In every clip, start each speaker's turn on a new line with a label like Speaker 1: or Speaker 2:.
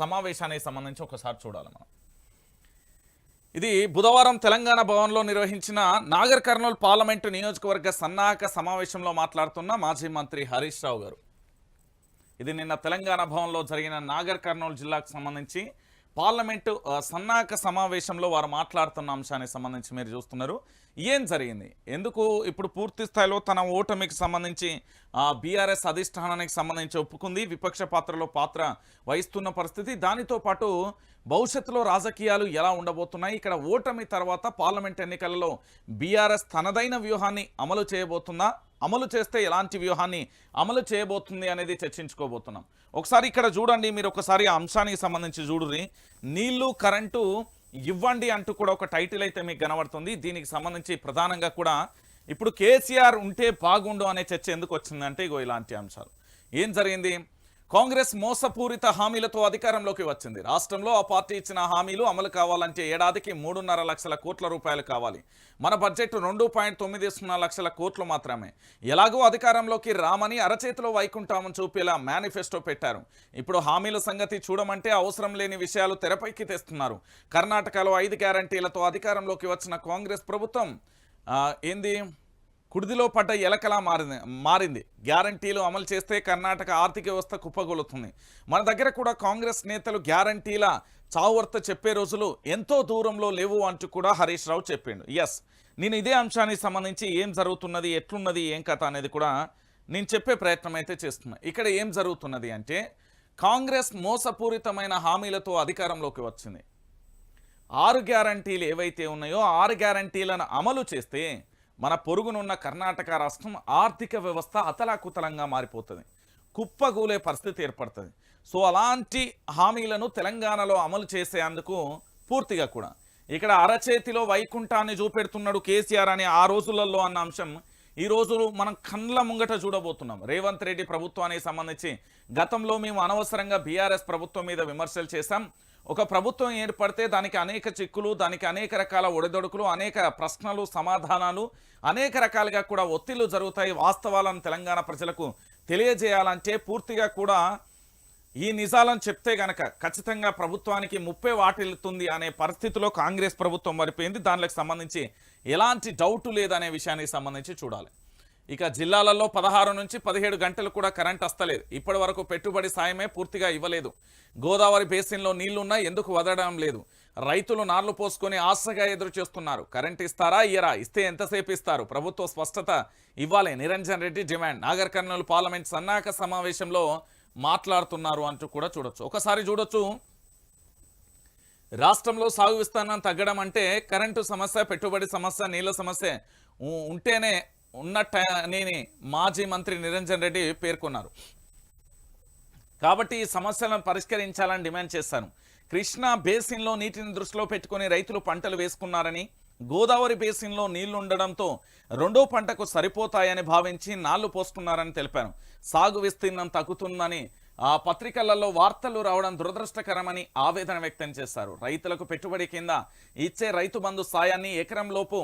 Speaker 1: సమావేశానికి సంబంధించి ఒకసారి చూడాలి మనం. ఇది బుధవారం తెలంగాణ భవన్లో నిర్వహించిన నాగర్ కర్నూలు పార్లమెంటు నియోజకవర్గ సన్నాహక సమావేశంలో మాట్లాడుతున్న మాజీ మంత్రి హరీష్ రావు గారు. ఇది నిన్న తెలంగాణ భవన్లో జరిగిన నాగర్ కర్నూలు జిల్లాకు సంబంధించి పార్లమెంటు సన్నాహక సమావేశంలో వారు మాట్లాడుతున్న అంశానికి సంబంధించి మీరు చూస్తున్నారు. ఏం జరిగింది? ఎందుకు ఇప్పుడు పూర్తి స్థాయిలో తన ఓటమికి సంబంధించి బీఆర్ఎస్ అధిష్టానానికి సంబంధించి ఒప్పుకుంది విపక్ష పాత్రలో పాత్ర వహిస్తున్న పరిస్థితి. దానితో పాటు భవిష్యత్తులో రాజకీయాలు ఎలా ఉండబోతున్నాయి? ఇక్కడ ఓటమి తర్వాత పార్లమెంట్ ఎన్నికలలో బీఆర్ఎస్ తనదైన వ్యూహాన్ని అమలు చేయబోతుందా? అమలు చేస్తే ఎలాంటి వ్యూహాన్ని అమలు చేయబోతుంది అనేది చర్చించుకోబోతున్నాం. ఒకసారి ఇక్కడ చూడండి మీరు ఒకసారి ఆ అంశానికి సంబంధించి చూడుర్రి. నీళ్ళు కరెంటు ఇవ్వండి అంటూ కూడా ఒక టైటిల్ అయితే మీకు కనబడుతుంది. దీనికి సంబంధించి ప్రధానంగా కూడా ఇప్పుడు కేసీఆర్ ఉంటే బాగుండు అనే చర్చ ఎందుకు వచ్చిందంటే ఇగో ఇలాంటి అంశాలు. ఏం జరిగింది? కాంగ్రెస్ మోసపూరిత హామీలతో అధికారంలోకి వచ్చింది. రాష్ట్రంలో ఆ పార్టీ ఇచ్చిన హామీలు అమలు కావాలంటే ఏడాదికి మూడున్నర లక్షల కోట్ల రూపాయలు కావాలి. మన బడ్జెట్ రెండు పాయింట్ తొమ్మిది సున్నా లక్షల కోట్లు మాత్రమే. ఎలాగో అధికారంలోకి రామని అరచేతిలో వైకుంఠామని చూపేలా మేనిఫెస్టో పెట్టారు. ఇప్పుడు హామీల సంగతి చూడమంటే అవసరం లేని విషయాలు తెరపైకి తెస్తున్నారు. కర్ణాటకలో ఐదు గ్యారంటీలతో అధికారంలోకి వచ్చిన కాంగ్రెస్ ప్రభుత్వం ఏంది? కుడిదిలో పడ్డ ఎలకలా మారింది మారింది. గ్యారంటీలు అమలు చేస్తే కర్ణాటక ఆర్థిక వ్యవస్థ కుప్పగొలుతుంది. మన దగ్గర కూడా కాంగ్రెస్ నేతలు గ్యారంటీల చావువర్త చెప్పే రోజులు ఎంతో దూరంలో లేవు అంటూ కూడా హరీష్ రావు చెప్పిండు. ఎస్ నేను ఇదే అంశానికి సంబంధించి ఏం జరుగుతున్నది ఎట్లున్నది ఏం కథ అనేది కూడా నేను చెప్పే ప్రయత్నం అయితే చేస్తున్నా. ఇక్కడ ఏం జరుగుతున్నది అంటే కాంగ్రెస్ మోసపూరితమైన హామీలతో అధికారంలోకి వచ్చింది. ఆరు గ్యారంటీలు ఏవైతే ఉన్నాయో ఆరు గ్యారంటీలను అమలు చేస్తే మన పొరుగునున్న కర్ణాటక రాష్ట్రం ఆర్థిక వ్యవస్థ అతలాకుతలంగా మారిపోతుంది. కుప్పగూలే పరిస్థితి ఏర్పడుతుంది. సో అలాంటి హామీలను తెలంగాణలో అమలు చేసేందుకు పూర్తిగా కూడా. ఇక్కడ అరచేతిలో వైకుంఠాన్ని చూపెడుతున్నాడు కేసీఆర్ అని ఆ రోజులలో అన్న అంశం. ఈ రోజు మనం కండ్ల ముంగట చూడబోతున్నాం. రేవంత్ రెడ్డి ప్రభుత్వానికి సంబంధించి గతంలో మేము అనవసరంగా బీఆర్ఎస్ ప్రభుత్వం మీద విమర్శలు చేశాం. ఒక ప్రభుత్వం ఏర్పడితే దానికి అనేక చిక్కులు దానికి అనేక రకాల ఒడిదొడుకులు అనేక ప్రశ్నలు సమాధానాలు అనేక రకాలుగా కూడా ఒత్తిళ్ళు జరుగుతాయి. వాస్తవాలను తెలంగాణ ప్రజలకు తెలియజేయాలంటే పూర్తిగా కూడా ఈ నిజాలను చెప్తే గనక ఖచ్చితంగా ప్రభుత్వానికి ముప్పే వాటిల్లుతుంది అనే పరిస్థితిలో కాంగ్రెస్ ప్రభుత్వం మరిపోయింది. దానికి సంబంధించి ఎలాంటి డౌట్ లేదనే విషయానికి సంబంధించి చూడాలి. ఇక జిల్లాలలో పదహారు నుంచి పదిహేడు గంటలు కూడా కరెంట్ వస్తలేదు ఇప్పటి వరకు పెట్టుబడి సాయమే పూర్తిగా ఇవ్వలేదు. గోదావరి బేసిన్లో నీళ్ళున్నా ఎందుకు వదలడం లేదు? రైతులు నార్లు పోసుకొని ఆశగా ఎదురు చేస్తున్నారు. కరెంట్ ఇస్తారా? ఇయ్యరా? ఇస్తే ఎంతసేపు ఇస్తారు? ప్రభుత్వ స్పష్టత ఇవ్వాలి. నిరంజన్ రెడ్డి డిమాండ్. నాగర్ కర్నూలు పార్లమెంట్ సన్నాహక సమావేశంలో మాట్లాడుతున్నారు అంటూ కూడా చూడొచ్చు. ఒకసారి చూడొచ్చు. రాష్ట్రంలో సాగు విస్తీర్ణం తగ్గడం అంటే కరెంటు సమస్య పెట్టుబడి సమస్య నీళ్ళ సమస్య ఉంటేనే ఉన్నట్టని మాజీ మంత్రి నిరంజన్ రెడ్డి పేర్కొన్నారు. కాబట్టి ఈ సమస్యలను పరిష్కరించాలని డిమాండ్ చేశాను. కృష్ణా బేసిన్లో నీటిని దృష్టిలో పెట్టుకుని రైతులు పంటలు వేసుకున్నారని గోదావరి బేసిన్లో నీళ్ళు ఉండడంతో రెండో పంటకు సరిపోతాయని భావించి నాళ్ళు పోసుకున్నారని తెలిపాను. సాగు విస్తీర్ణం తగ్గుతుందని ఆ పత్రికలలో వార్తలు రావడం దురదృష్టకరమని ఆవేదన వ్యక్తం చేశారు. రైతులకు పెట్టుబడి కింద ఇచ్చే రైతు బంధు సాయాన్ని ఎకరం లోపు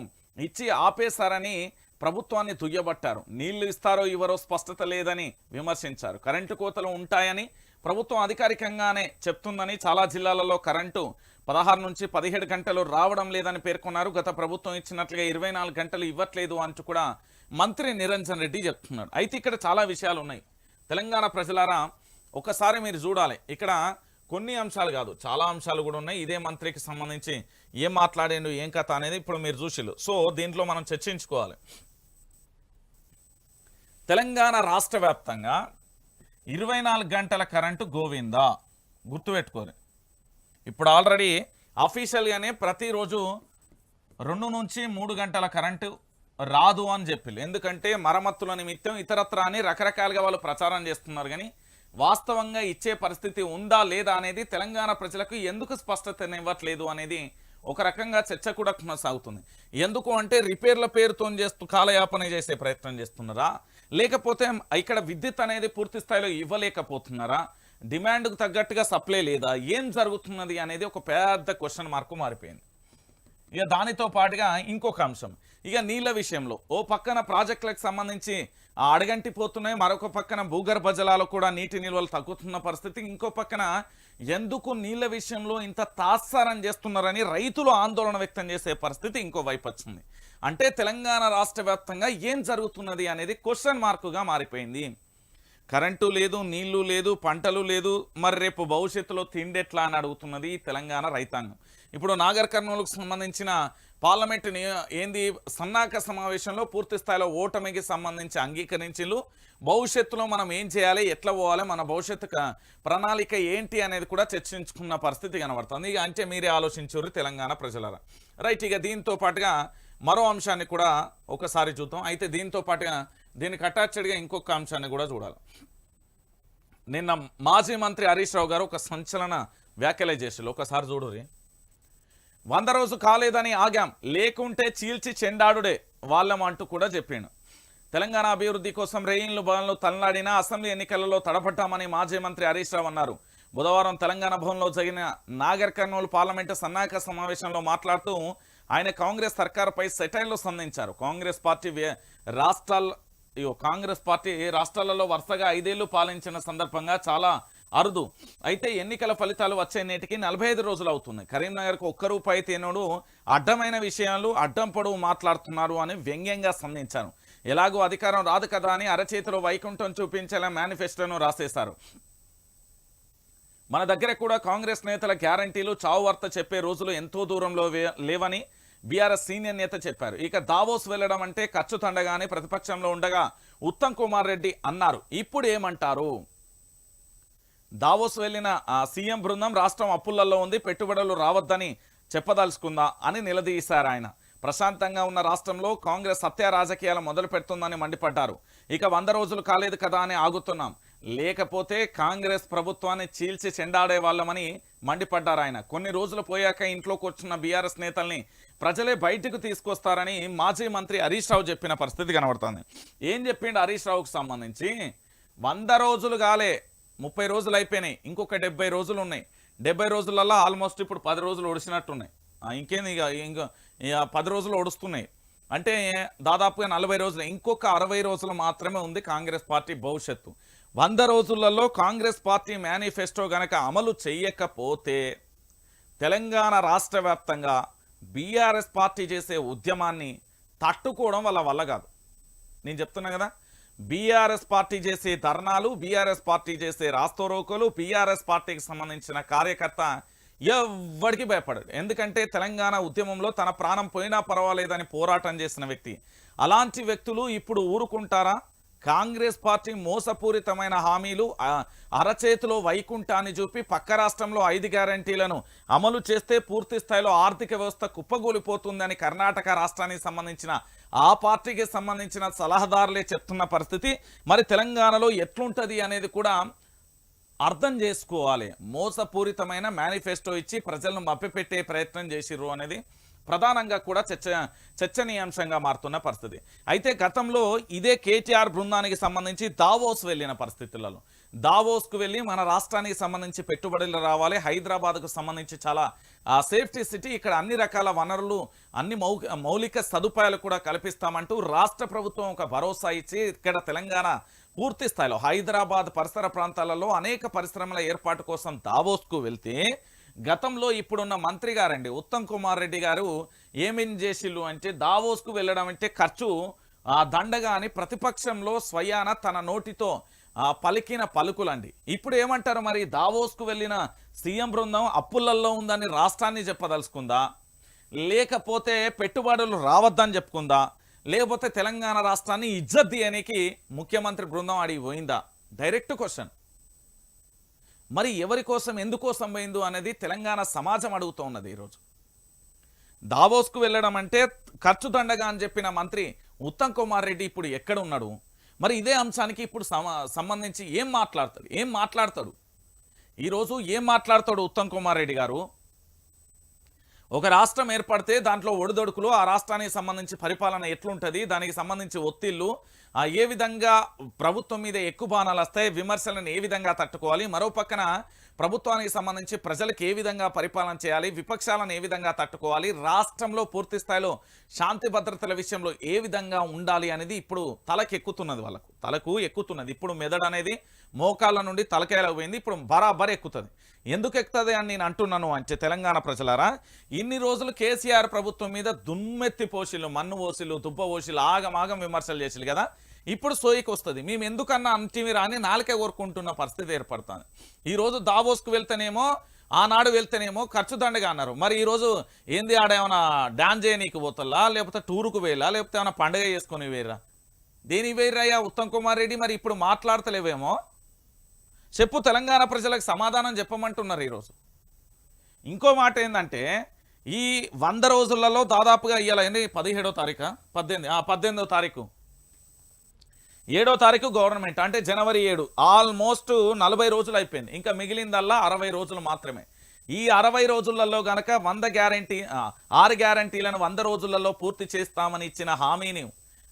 Speaker 1: ఇచ్చి ఆపేశారని ప్రభుత్వాన్ని దుయ్యబట్టారు. నీళ్ళు ఇస్తారో ఇవ్వరో స్పష్టత లేదని విమర్శించారు. కరెంటు కోతలు ఉంటాయని ప్రభుత్వం అధికారికంగానే చెప్తుందని చాలా జిల్లాలలో కరెంటు పదహారు నుంచి పదిహేడు గంటలు రావడం లేదని పేర్కొన్నారు. గత ప్రభుత్వం ఇచ్చినట్లుగా ఇరవై నాలుగు గంటలు ఇవ్వట్లేదు అంటూ కూడా మంత్రి నిరంజన్ రెడ్డి చెప్తున్నాడు అయితే ఇక్కడ చాలా విషయాలు ఉన్నాయి. తెలంగాణ ప్రజలారా ఒకసారి మీరు చూడాలి. ఇక్కడ కొన్ని అంశాలు కాదు చాలా అంశాలు కూడా ఉన్నాయి. ఇదే మంత్రికి సంబంధించి ఏం మాట్లాడిండు ఏం కథ అనేది ఇప్పుడు మీరు చూసిల్లు సో దీంట్లో మనం చర్చించుకోవాలి. తెలంగాణ రాష్ట్ర వ్యాప్తంగా ఇరవై నాలుగు గంటల కరెంటు గోవిందా? గుర్తుపెట్టుకోరు. ఇప్పుడు ఆల్రెడీ అఫీషియల్గానే ప్రతిరోజు రెండు నుంచి మూడు గంటల కరెంటు రాదు అని చెప్పి ఎందుకంటే మరమ్మతుల నిమిత్తం ఇతరత్ర అని రకరకాలుగా వాళ్ళు ప్రచారం చేస్తున్నారు. కానీ వాస్తవంగా ఇచ్చే పరిస్థితి ఉందా లేదా అనేది తెలంగాణ ప్రజలకు ఎందుకు స్పష్టతనివ్వట్లేదు అనేది ఒక రకంగా చర్చ కూడా కొనసాగుతుంది. ఎందుకు అంటే రిపేర్ల పేరుతో చేస్తూ కాలయాపన చేసే ప్రయత్నం చేస్తున్నారా? లేకపోతే ఇక్కడ విద్యుత్ అనేది పూర్తి స్థాయిలో ఇవ్వలేకపోతున్నారా? డిమాండ్కు తగ్గట్టుగా సప్లై లేదా? ఏం జరుగుతున్నది అనేది ఒక పెద్ద క్వశ్చన్ మార్కు మారిపోయింది. ఇక దానితో పాటుగా ఇంకొక అంశం. ఇక నీళ్ళ విషయంలో ఓ పక్కన ప్రాజెక్టులకు సంబంధించి ఆ అడగంటి పోతున్నాయి మరొక పక్కన భూగర్భ జలాలు కూడా నీటి నిల్వలు తగ్గుతున్న పరిస్థితి ఇంకో పక్కన ఎందుకు నీళ్ళ విషయంలో ఇంత తాత్సారం చేస్తున్నారని రైతులు ఆందోళన వ్యక్తం చేసే పరిస్థితి ఇంకో వైపు వచ్చింది. అంటే తెలంగాణ రాష్ట్ర వ్యాప్తంగా ఏం జరుగుతున్నది అనేది క్వశ్చన్ మార్కుగా మారిపోయింది. కరెంటు లేదు నీళ్ళు లేదు పంటలు లేదు మరి రేపు భవిష్యత్తులో తిండెట్లా అని అడుగుతున్నది తెలంగాణ రైతాంగం. ఇప్పుడు నాగర్ కర్నూలుకు సంబంధించిన పార్లమెంట్ ఏంది సన్నాహక సమావేశంలో పూర్తి స్థాయిలో ఓటమికి సంబంధించి అంగీకరించిళ్ళు. భవిష్యత్తులో మనం ఏం చేయాలి ఎట్లా పోవాలి మన భవిష్యత్తు ప్రణాళిక ఏంటి అనేది కూడా చర్చించుకున్న పరిస్థితి కనబడుతుంది. ఇక అంటే మీరే ఆలోచించారు తెలంగాణ ప్రజలరా. రైట్ ఇక దీంతో పాటుగా మరో అంశాన్ని కూడా ఒకసారి చూద్దాం. అయితే దీంతో పాటుగా దీనికి అటాచ్డ్గా ఇంకొక అంశాన్ని కూడా చూడాలి. నిన్న మాజీ మంత్రి హరీష్ రావు గారు ఒక సంచలన వ్యాఖ్యలే చేసారు ఒకసారి చూడురి వంద రోజు కాలేదని ఆగాం. లేకుంటే చీల్చి చెండాడుడే వాళ్ళం అంటూ కూడా చెప్పిండు. తెలంగాణ అభివృద్ధి కోసం రేయిన్లు భవన్లు తలనాడిన అసెంబ్లీ ఎన్నికలలో తడపడ్డామని మాజీ మంత్రి హరీష్ రావు అన్నారు. బుధవారం తెలంగాణ భవన్లో జరిగిన నాగర్ కర్నూలు పార్లమెంటు సన్నాహక సమావేశంలో మాట్లాడుతూ ఆయన కాంగ్రెస్ సర్కార్పై సెటైర్లు సంధించారు. కాంగ్రెస్ పార్టీ వే- రాష్ట్రాల కాంగ్రెస్ పార్టీ రాష్ట్రాలలో వరుసగా ఐదేళ్ళు పాలించిన సందర్భంగా చాలా అరుదు. అయితే ఎన్నికల ఫలితాలు వచ్చే నేటికి నలభై ఐదు రోజులు అవుతుంది కరీంనగర్కు ఒక్క రూపాయి తేనోడు అడ్డమైన విషయాలు అడ్డం పొడవు మాట్లాడుతున్నారు అని వ్యంగ్యంగా స్పందించారు ఎలాగో అధికారం రాదు కదా అని అరచేతిలో వైకుంఠం చూపించేలా మేనిఫెస్టోను రాసేశారు. మన దగ్గర కూడా కాంగ్రెస్ నేతల గ్యారంటీలు చావు వార్త చెప్పే రోజులు ఎంతో దూరంలో లేవని బీఆర్ఎస్ సీనియర్ నేత చెప్పారు. ఇక దావోస్ వెళ్ళడం అంటే ఖర్చు తండగానే ప్రతిపక్షంలో ఉండగా ఉత్తమ్ కుమార్ రెడ్డి అన్నారు. ఇప్పుడు ఏమంటారు? దావోస్ వెళ్ళిన సీఎం బృందం రాష్ట్రం అప్పులలో ఉంది పెట్టుబడులు రావద్దని చెప్పదలుచుకుందా అని నిలదీశారు ఆయన. ప్రశాంతంగా ఉన్న రాష్ట్రంలో కాంగ్రెస్ సత్య రాజకీయాలు మొదలు పెడుతుందని మండిపడ్డారు. ఇక వంద రోజులు కాలేదు కదా అని ఆగుతున్నాం. లేకపోతే కాంగ్రెస్ ప్రభుత్వాన్ని చీల్చి చెండాడే వాళ్ళమని మండిపడ్డారు ఆయన. కొన్ని రోజులు పోయాక ఇంట్లో కూర్చున్న బీఆర్ఎస్ నేతల్ని ప్రజలే బయటకు తీసుకొస్తారని మాజీ మంత్రి హరీష్ రావు చెప్పిన పరిస్థితి కనబడుతుంది. ఏం చెప్పిండు హరీష్ రావుకు సంబంధించి? వంద రోజులు కాలే ముప్పై రోజులు అయిపోయినాయి ఇంకొక డెబ్బై రోజులు ఉన్నాయి. డెబ్బై రోజులలో ఆల్మోస్ట్ ఇప్పుడు పది రోజులు ఒడిసినట్టున్నాయి. ఇంకేంది ఇక ఇంకా ఇక పది రోజులు ఒడుస్తున్నాయి. అంటే దాదాపుగా నలభై రోజులు ఇంకొక అరవై రోజులు మాత్రమే ఉంది కాంగ్రెస్ పార్టీ భవిష్యత్తు. వంద రోజులలో కాంగ్రెస్ పార్టీ మేనిఫెస్టో గనక అమలు చేయకపోతే తెలంగాణ రాష్ట్ర వ్యాప్తంగా బీఆర్ఎస్ పార్టీ చేసే ఉద్యమాన్ని తట్టుకోవడం వాళ్ళ వల్ల కాదు. నేను చెప్తున్నా కదా బీఆర్ఎస్ పార్టీ చేసే ధర్నాలు బీఆర్ఎస్ పార్టీ చేసే రాస్తోరోకలు బీఆర్ఎస్ పార్టీకి సంబంధించిన కార్యకర్త ఎవ్వడికి భయపడడు. ఎందుకంటే తెలంగాణ ఉద్యమంలో తన ప్రాణం పోయినా పర్వాలేదని పోరాటం చేసిన వ్యక్తి. అలాంటి వ్యక్తులు ఇప్పుడు ఊరుకుంటారా? కాంగ్రెస్ పార్టీ మోసపూరితమైన హామీలు అరచేతిలో వైకుంఠాన్ని చూపి పక్క రాష్ట్రంలో ఐదు గ్యారంటీలను అమలు చేస్తే పూర్తి స్థాయిలో ఆర్థిక వ్యవస్థ కుప్పగూలిపోతుందని కర్ణాటక రాష్ట్రానికి సంబంధించిన ఆ పార్టీకి సంబంధించిన సలహాదారులే చెప్తున్న పరిస్థితి. మరి తెలంగాణలో ఎట్లుంటది అనేది కూడా అర్థం చేసుకోవాలి. మోసపూరితమైన మేనిఫెస్టో ఇచ్చి ప్రజలను మభ్యపెట్టే ప్రయత్నం చేసిర్రు అనేది ప్రధానంగా కూడా చర్చ చర్చనీయాంశంగా మారుతున్న పరిస్థితి. అయితే గతంలో ఇదే కేటీఆర్ బృందానికి సంబంధించి దావోస్ వెళ్ళిన పరిస్థితులలో. దావోస్కు వెళ్ళి మన రాష్ట్రానికి సంబంధించి పెట్టుబడులు రావాలి హైదరాబాద్కు సంబంధించి చాలా సేఫ్టీ సిటీ ఇక్కడ అన్ని రకాల వనరులు అన్ని మౌ మౌలిక సదుపాయాలు కూడా కల్పిస్తామంటూ రాష్ట్ర ప్రభుత్వం ఒక భరోసా ఇచ్చి ఇక్కడ తెలంగాణ పూర్తి స్థాయిలో హైదరాబాద్ పరిసర ప్రాంతాలలో అనేక పరిశ్రమల ఏర్పాటు కోసం దావోస్కు వెళ్తే గతంలో ఇప్పుడున్న మంత్రి గారండి ఉత్తమ్ కుమార్ రెడ్డి గారు ఏమేం చేసిళ్ళు అంటే దావోస్కు వెళ్ళడం అంటే ఖర్చు ఆ దండగా అని ప్రతిపక్షంలో స్వయాన తన నోటితో పలికిన పలుకులండి. ఇప్పుడు ఏమంటారు మరి దావోస్కు వెళ్ళిన సీఎం బృందం అప్పులల్లో ఉందని రాష్ట్రాన్ని చెప్పదలుచుకుందా? లేకపోతే పెట్టుబడులు రావద్దని చెప్పుకుందా? లేకపోతే తెలంగాణ రాష్ట్రాన్ని ఇజ్జత్ తీయనికి ముఖ్యమంత్రి బృందం అడిగి పోయిందా? Direct question. మరి ఎవరి కోసం ఎందుకోసం పోయిందో అనేది తెలంగాణ సమాజం అడుగుతూ ఉన్నది ఈరోజు. దావోస్కు వెళ్ళడం అంటే ఖర్చు దండగా అని చెప్పిన మంత్రి ఉత్తమ్ కుమార్ రెడ్డి ఇప్పుడు ఎక్కడ ఉన్నాడు? మరి ఇదే అంశానికి ఇప్పుడు సంబంధించి ఏం మాట్లాడతాడు? ఏం మాట్లాడతాడు? ఈరోజు ఏం మాట్లాడతాడు ఉత్తమ్ కుమార్ రెడ్డి గారు? ఒక రాష్ట్రం ఏర్పడితే దాంట్లో ఒడిదొడుకులు ఆ రాష్ట్రానికి సంబంధించి పరిపాలన ఎట్లుంటుంది దానికి సంబంధించి ఒత్తిళ్ళు ఏ విధంగా ప్రభుత్వం మీద ఎక్కువ బాణాలు వస్తాయి విమర్శలను ఏ విధంగా తట్టుకోవాలి మరో పక్కన ప్రభుత్వానికి సంబంధించి ప్రజలకు ఏ విధంగా పరిపాలన చేయాలి విపక్షాలను ఏ విధంగా తట్టుకోవాలి రాష్ట్రంలో పూర్తి స్థాయిలో శాంతి భద్రతల విషయంలో ఏ విధంగా ఉండాలి అనేది ఇప్పుడు తలకు ఎక్కుతున్నది వాళ్ళకు. తలకు ఎక్కుతున్నది. ఇప్పుడు మెదడు అనేది మోకాళ్ళ నుండి తలకాయలకు పోయింది ఇప్పుడు బరాబర్ ఎక్కుతుంది. ఎందుకు ఎక్కుతుంది అని నేను అంటున్నాను అంటే తెలంగాణ ప్రజలారా ఇన్ని రోజులు కేసీఆర్ ప్రభుత్వం మీద దుమ్మెత్తి పోసిలు మన్ను పోసిలు దుబ్బ ఓసిలు ఆగమాగం విమర్శలు చేసిలు కదా. ఇప్పుడు సోయికి వస్తుంది. మేము ఎందుకన్నా అంటిమి రాని నాలుకే కోరుకుంటున్న పరిస్థితి ఏర్పడుతుంది. ఈరోజు దావోస్కు వెళ్తేనేమో ఆనాడు వెళ్తేనేమో ఖర్చు దండగా అన్నారు. మరి ఈరోజు ఏంది ఆడ ఏమైనా డాన్స్ చేయనీకి పోతల్లా లేకపోతే టూరుకు వేయాలా లేకపోతే ఏమైనా పండగ చేసుకుని వేయరా దేని వేయరయ్యా ఉత్తమ్ కుమార్ రెడ్డి? మరి ఇప్పుడు మాట్లాడతలేవేమో? చెప్పు తెలంగాణ ప్రజలకు సమాధానం చెప్పమంటున్నారు ఈరోజు ఇంకో మాట ఏంటంటే ఈ వంద రోజులలో దాదాపుగా ఇవాళ ఏంది పదిహేడో తారీఖు? పద్దెనిమిది పద్దెనిమిదో తారీఖు. ఏడో తారీఖు గవర్నమెంట్ అంటే జనవరి ఏడు. ఆల్మోస్ట్ నలభై రోజులు అయిపోయింది. ఇంకా మిగిలిందల్లా అరవై రోజులు మాత్రమే. ఈ అరవై రోజులలో గనక వంద గ్యారంటీ ఆరు గ్యారంటీలను వంద రోజులలో పూర్తి చేస్తామని ఇచ్చిన హామీని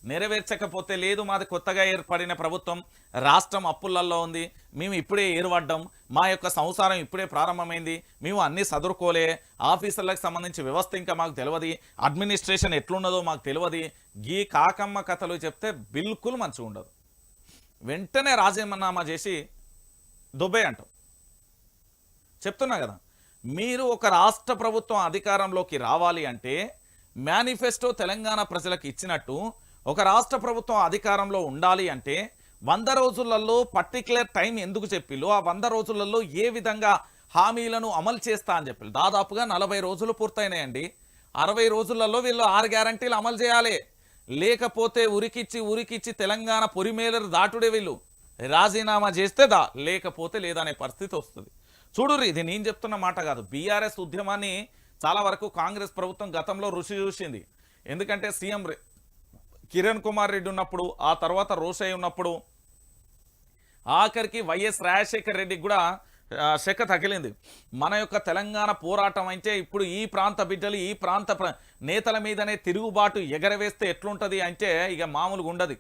Speaker 1: నెరవేర్చకపోతే లేదు మాది కొత్తగా ఏర్పడిన ప్రభుత్వం రాష్ట్రం అప్పులలో ఉంది. మేము ఇప్పుడే ఏర్పడ్డం. మా యొక్క సంసారం ఇప్పుడే ప్రారంభమైంది. మేము అన్నీ సదురుకోలే. ఆఫీసర్లకు సంబంధించి వ్యవస్థ ఇంకా మాకు తెలియదు అడ్మినిస్ట్రేషన్ ఎట్లున్నదో మాకు తెలియదు గీ కాకమ్మ కథలు చెప్తే బిల్కుల్ మంచిగా ఉండదు. వెంటనే రాజీనామా చేసి దుబ్బే అంటాం. చెప్తున్నా కదా మీరు ఒక రాష్ట్ర ప్రభుత్వం అధికారంలోకి రావాలి అంటే మేనిఫెస్టో తెలంగాణ ప్రజలకు ఇచ్చినట్టు ఒక రాష్ట్ర ప్రభుత్వం అధికారంలో ఉండాలి అంటే వంద రోజులలో పర్టికులర్ టైం ఎందుకు చెప్పిల్లు? ఆ వంద రోజులలో ఏ విధంగా హామీలను అమలు చేస్తా అని చెప్పి దాదాపుగా నలభై రోజులు పూర్తయినాయండి. అరవై రోజులలో వీళ్ళు ఆరు గ్యారంటీలు అమలు చేయాలి. లేకపోతే ఉరికిచ్చి ఉరికిచ్చి తెలంగాణ పొరిమేలరు దాటుడే వీళ్ళు. రాజీనామా చేస్తే దా లేకపోతే లేదనే పరిస్థితి వస్తుంది. చూడుర్రి ఇది నేను చెప్తున్న మాట కాదు. బీఆర్ఎస్ ఉద్యమాన్ని చాలా వరకు కాంగ్రెస్ ప్రభుత్వం గతంలో రుచి చూసింది. ఎందుకంటే సీఎం కిరణ్ కుమార్ రెడ్డి ఉన్నప్పుడు ఆ తర్వాత రోషయ్య ఉన్నప్పుడు ఆఖరికి వైఎస్ రాజశేఖర్ రెడ్డికి కూడా శక తగిలింది. మన యొక్క తెలంగాణ పోరాటం అయితే ఇప్పుడు ఈ ప్రాంత బిడ్డలు ఈ ప్రాంత ప్ర- నేతల మీదనే తిరుగుబాటు ఎగరవేస్తే ఎట్లుంటుంది అంటే ఇక మామూలుగా ఉండదు.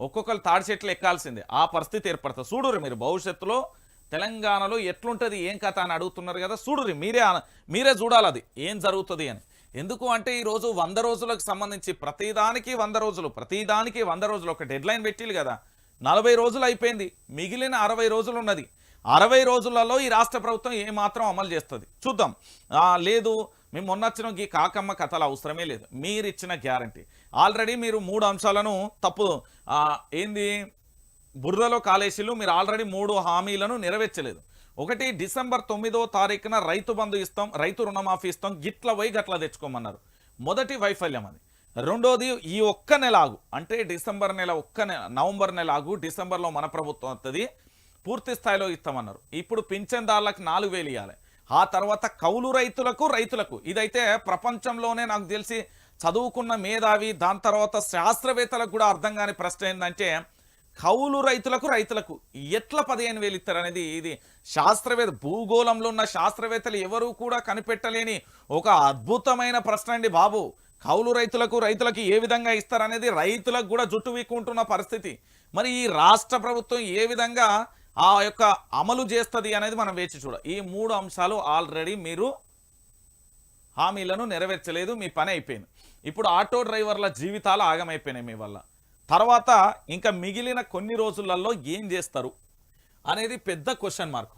Speaker 1: ఒక్కొక్కరు తాడి చెట్లు ఎక్కాల్సిందే. ఆ పరిస్థితి ఏర్పడుతుంది. చూడురు మీరు భవిష్యత్తులో తెలంగాణలో ఎట్లుంటుంది ఏం కథ అని అడుగుతున్నారు కదా చూడురి మీరే మీరే చూడాలి అది. ఏం జరుగుతుంది అని. ఎందుకు అంటే ఈరోజు వంద రోజులకు సంబంధించి ప్రతిదానికి వంద రోజులు ప్రతిదానికి వంద రోజులు ఒక డెడ్లైన్ పెట్టిలు కదా. నలభై రోజులు అయిపోయింది మిగిలిన అరవై రోజులు ఉన్నది. అరవై రోజులలో ఈ రాష్ట్ర ప్రభుత్వం ఏమాత్రం అమలు చేస్తుంది? చూద్దాం. లేదు మేము మొన్న వచ్చిన ఈ కాకమ్మ కథలు అవసరమే లేదు. మీరు ఇచ్చిన గ్యారంటీ. ఆల్రెడీ మీరు మూడు అంశాలను తప్పు ఏంది? బుర్రలో కాలేజీలు మీరు ఆల్రెడీ మూడు హామీలను నెరవేర్చలేదు. ఒకటి డిసెంబర్ తొమ్మిదో తారీఖున రైతు బంధు ఇస్తాం రైతు రుణమాఫీ ఇస్తాం గిట్ల పోయి గట్ల తెచ్చుకోమన్నారు. మొదటి వైఫల్యం అది. రెండోది ఈ ఒక్క నెల ఆగు. అంటే డిసెంబర్ నెల ఒక్క నెల నవంబర్ నెల ఆగు డిసెంబర్లో మన ప్రభుత్వం వస్తుంది పూర్తి స్థాయిలో ఇస్తామన్నారు. ఇప్పుడు పింఛన్దారులకు నాలుగు వేలు ఇవ్వాలి ఆ తర్వాత కౌలు రైతులకు రైతులకు. ఇదైతే ప్రపంచంలోనే నాకు తెలిసి చదువుకున్న మేధావి దాని తర్వాత శాస్త్రవేత్తలకు కూడా అర్థం కాని ప్రశ్న ఏంటంటే కౌలు రైతులకు రైతులకు ఎట్లా పదిహేను వేలు ఇస్తారు అనేది ఇది శాస్త్రవేత్త భూగోళంలో ఉన్న శాస్త్రవేత్తలు ఎవరూ కూడా కనిపెట్టలేని ఒక అద్భుతమైన ప్రశ్న అండి బాబు. కౌలు రైతులకు రైతులకు ఏ విధంగా ఇస్తారనేది రైతులకు కూడా జుట్టు వీక్కుంటున్న పరిస్థితి. మరి ఈ రాష్ట్ర ప్రభుత్వం ఏ విధంగా ఆ యొక్క అమలు చేస్తుంది అనేది మనం వేచి చూడ ఈ మూడు అంశాలు ఆల్రెడీ మీరు హామీలను నెరవేర్చలేదు మీ పని అయిపోయింది. ఇప్పుడు ఆటో డ్రైవర్ల జీవితాలు ఆగమైపోయినాయి మీ వల్ల. తర్వాత ఇంకా మిగిలిన కొన్ని రోజులలో ఏం చేస్తారు? అనేది పెద్ద క్వశ్చన్ మార్క్